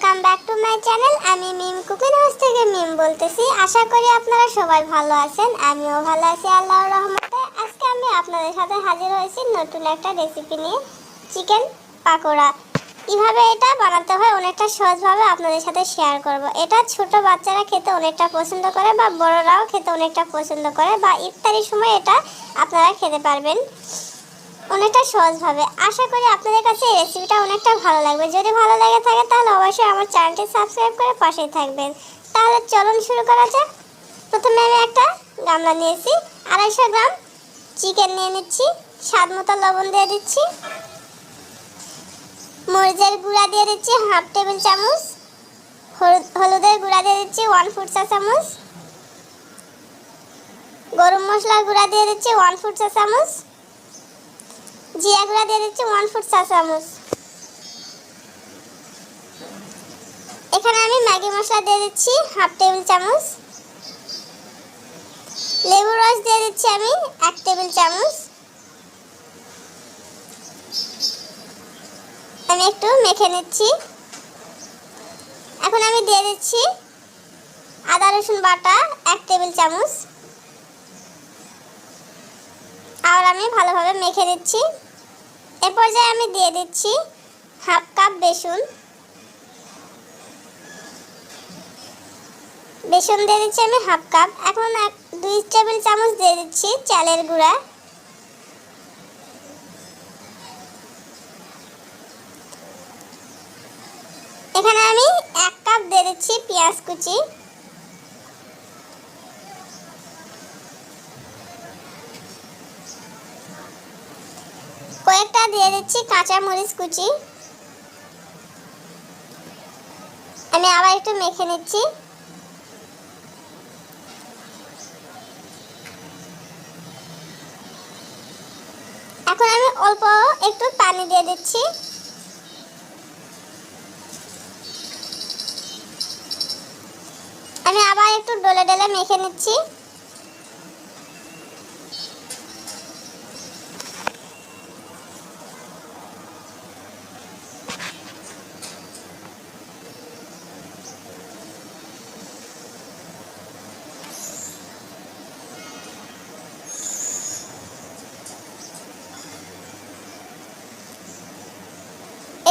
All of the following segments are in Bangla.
Welcome back to my channel আমি মিম কুকিং হাউস থেকে মিম বলতেছি। আশা করি আপনারা সবাই ভালো আছেন, আমিও ভালো আছি আল্লাহর রহমতে। আজকে আমি আপনাদের সাথে হাজির হয়েছি নতুন একটা রেসিপি নিয়ে। চিকেন পাকোড়া। কীভাবে এটা বানাতে হয় অনেকটা সহজভাবে আপনাদের সাথে শেয়ার করব। এটা ছোট বাচ্চারা খেতে অনেকটা পছন্দ করে বা বড়রাও খেতে অনেকটা পছন্দ করে বা ইফতারির সময় এটা আপনারা খেতে পারবেন। অনেকটা সহজ সহজভাবে আশা করি আপনাদের কাছে এই রেসিপিটা অনেকটা ভালো লাগবে। যদি ভালো লাগে থাকে তাহলে অবশ্যই আমার চ্যানেলটি সাবস্ক্রাইব করে পাশেই থাকবেন। তাহলে চলুন শুরু করা যাক। প্রথমে আমি একটা গামলা নিয়েছি। আড়াইশো গ্রাম চিকেন নিয়ে নিচ্ছি। স্বাদ মতো লবণ দিয়ে দিচ্ছি। মরিচের গুঁড়া দিয়ে দিচ্ছি হাফ টেবিল চামচ। হলুদ, হলুদের গুঁড়া দিয়ে দিচ্ছি ওয়ান ফুট চা চামচ। গরম মশলার গুঁড়া দিয়ে দিচ্ছি ওয়ান ফুট চা চামচ। জিরা দিয়ে দিচ্ছি ওয়ান ফুট চা চামচ। এখানে আমি ম্যাগি মশলা দিয়ে দিচ্ছি হাফ টেবিল চামচ। লেবু রস দিয়ে দিচ্ছি আমি, এক টেবিল চামচ। আমি একটু মেখে নিচ্ছি। এখন আমি দিয়ে দিচ্ছি আদা, রসুন বাটা, এক টেবিল চামচ। আর আমি ভালোভাবে মেখে দিচ্ছি এ পর্যায়ে আমি দিয়ে দিচ্ছি হাফ কাপ বেসন। বেসন দিয়ে দিচ্ছি আমি হাফ কাপ। এখন দুই টেবিল চামচ দিয়ে দিচ্ছি চালের গুঁড়া। এখানে আমি এক কাপ দিয়ে দিচ্ছি পেঁয়াজ কুচি। দিয়ে দিচ্ছি কাঁচা মরিচ কুচি। আমি আবার একটু মেখে নিচ্ছি। এখন আমি অল্প একটু পানি দিয়ে দিচ্ছি। আমি আবার একটু ডলে ডলে মেখে নিচ্ছি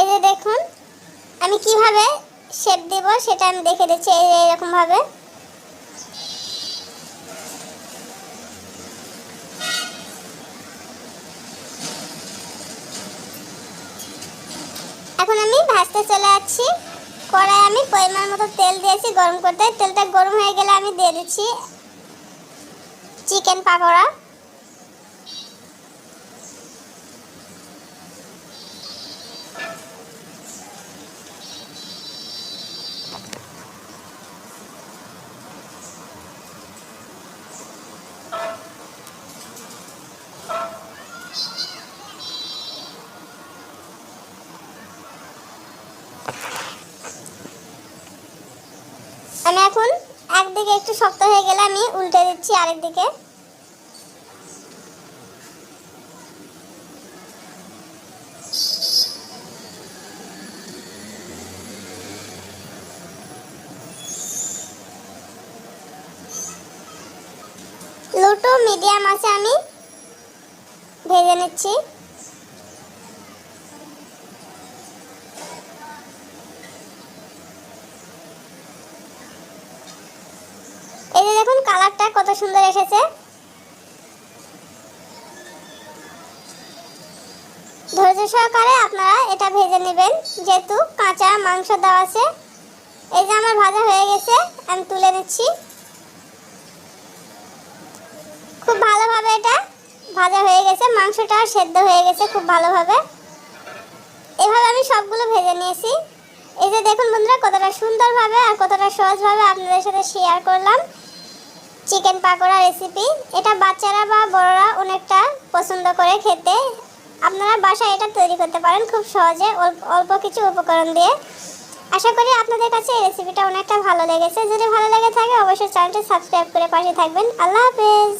এই যে দেখুন আমি কীভাবে শেপ দেব সেটা আমি দেখে দিচ্ছি, এই এরকম ভাবে এখন আমি ভাজতে চলে যাচ্ছি। কড়াই আমি পরিমাণ মতো তেল দিয়েছি গরম করতে। তেলটা গরম হয়ে গেলে আমি দিয়ে দিচ্ছি চিকেন পাকোড়া আমি এখন একদিকে একটু শক্ত হয়ে গেলে আমি উল্টে দিচ্ছি আরেক দিকে। লুটো, মিডিয়াম আছে, আমি ভেজে নিচ্ছি এই যে দেখুন কালারটা কত সুন্দর এসেছে। ধৈর্য সহকারে আপনারা এটা ভেজে নেবেন। যেহেতু কাঁচা মাংস দেওয়া আছে, এই যে আমার ভাজা হয়ে গেছে, আমি তুলে নিচ্ছি। খুব ভালোভাবে এটা ভাজা হয়ে গেছে, মাংসটা সেদ্ধ হয়ে গেছে খুব ভালোভাবে। এভাবে আমি সবগুলো ভেজে নিয়েছি। এই যে দেখুন বন্ধুরা, কতটা সুন্দরভাবে আর কতটা সহজভাবে আপনাদের সাথে শেয়ার করলাম। চিকেন পাকোড়া রেসিপি এটা বাচ্চারা বা বড়রা অনেকটা পছন্দ করে খেতে। আপনারা বাসায় এটা তৈরি করতে পারেন খুব সহজে অল্প কিছু উপকরণ দিয়ে। আশা করি আপনাদের কাছে এই রেসিপিটা অনেকটা ভালো লেগেছে। যদি ভালো লেগে থাকে, অবশ্যই চ্যানেলটি সাবস্ক্রাইব করে পাশে থাকবেন। আল্লাহ হাফেজ!